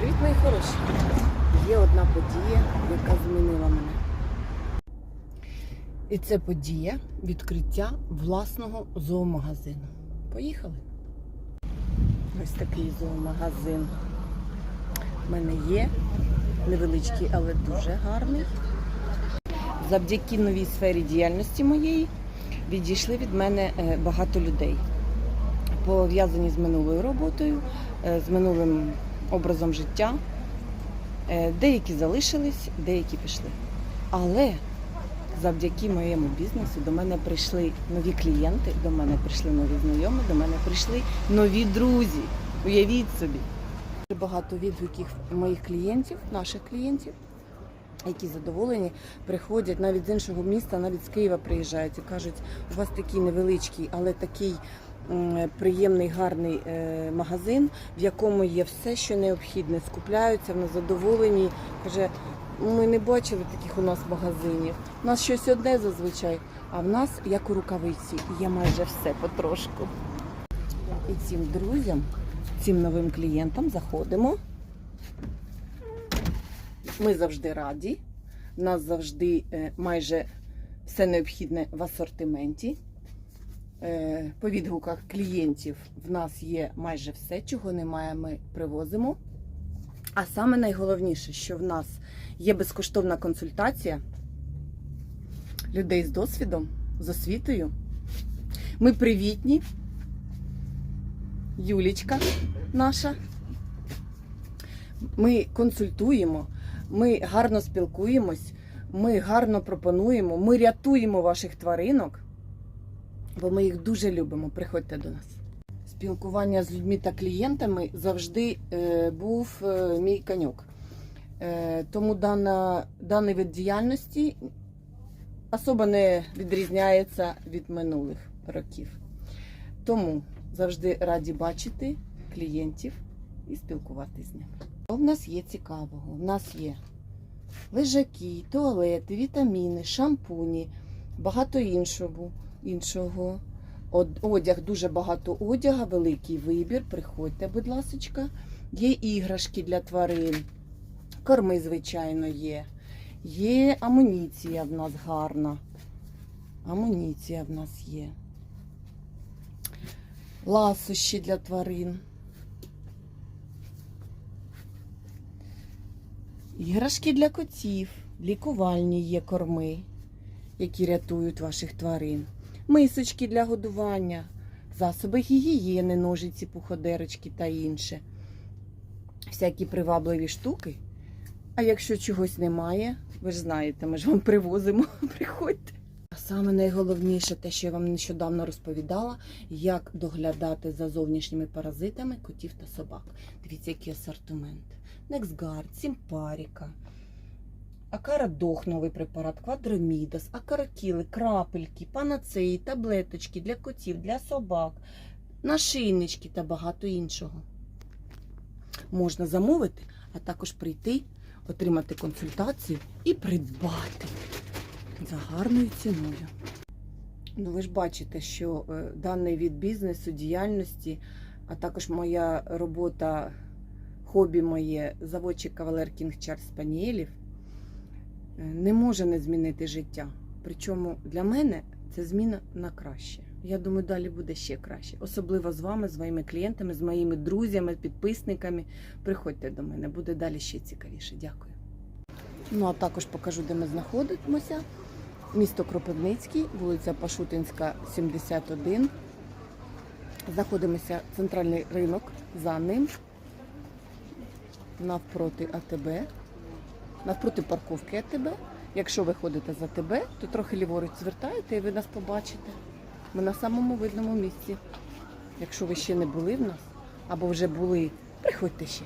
Привіт, мої хороші! Є одна подія, яка змінила мене. І це подія відкриття власного зоомагазину. Поїхали. Ось такий зоомагазин. У мене є невеличкий, але дуже гарний. Завдяки новій сфері діяльності моєї відійшли від мене е, багато людей. Пов'язані з минулою роботою, е, з минулим образом життя. Е, Деякі залишились, деякі пішли. Але завдяки моєму бізнесу до мене прийшли нові клієнти, до мене прийшли нові знайомі, до мене прийшли нові друзі. Уявіть собі. Багато відгуків моїх клієнтів, наших клієнтів, які задоволені, приходять навіть з іншого міста, навіть з Києва приїжджають і кажуть, у вас такий невеличкий, але такий приємний, гарний е, магазин, в якому є все, що необхідне. Скупляються, вони задоволені. Каже, ми не бачили таких у нас магазинів. У нас щось одне зазвичай, а в нас як у рукавиці. Є майже все потрошку. І цим друзям, цим новим клієнтам заходимо. Ми завжди раді. У нас завжди е, майже все необхідне в асортименті. Е, По відгуках клієнтів в нас є майже все, чого немає, ми привозимо. А саме найголовніше, що в нас є безкоштовна консультація людей з досвідом, з освітою. Ми привітні. Юлічка наша. Ми консультуємо, ми гарно спілкуємось, ми гарно пропонуємо, ми рятуємо ваших тваринок, бо ми їх дуже любимо. Приходьте до нас. Спілкування з людьми та клієнтами завжди е, був е, мій коньок. Е, тому дана, даний вид діяльності особо не відрізняється від минулих років. Тому завжди раді бачити клієнтів і спілкуватися з ними. В нас є цікавого? У нас є лежаки, туалети, вітаміни, шампуні, багато іншого. Іншого. Одяг, дуже багато одяга, великий вибір. Приходьте, будь ласка. Є іграшки для тварин, корми, звичайно, є. Є амуніція в нас гарна. Амуніція в нас є. Ласощі для тварин. Іграшки для котів, лікувальні є корми, які рятують ваших тварин. Мисочки для годування, засоби гігієни, ножиці, пуходерочки та інше. Всякі привабливі штуки. А якщо чогось немає, ви ж знаєте, ми ж вам привозимо. Приходьте. А Саме найголовніше, те, що я вам нещодавно розповідала, як доглядати за зовнішніми паразитами котів та собак. Дивіться, який асортимент. Нексгард, Сімпаріка, Акарадох, новий препарат, Квадромідас, Акаракіли, крапельки, панацеї, таблеточки для котів, для собак, нашийнички та багато іншого. Можна замовити, а також прийти, отримати консультацію і придбати за гарною ціною. Ну, ви ж бачите, що е, даний від бізнесу, діяльності, а також моя робота, хобі моє, заводчик кавалер Кінг Чарльз Спаніелів, е, не може не змінити життя. Причому для мене це зміна на краще. Я думаю, далі буде ще краще. Особливо з вами, з моїми клієнтами, з моїми друзями, підписниками. Приходьте до мене, буде далі ще цікавіше. Дякую. Ну а також покажу, де ми знаходимося. Місто Кропивницький, вулиця Пашутинська, 71. Знаходимося центральний ринок за ним. Навпроти АТБ. Навпроти парковки АТБ. Якщо ви ходите за АТБ, то трохи ліворуч звертаєте і ви нас побачите. Ми на самому видному місці. Якщо ви ще не були в нас або вже були, приходьте ще.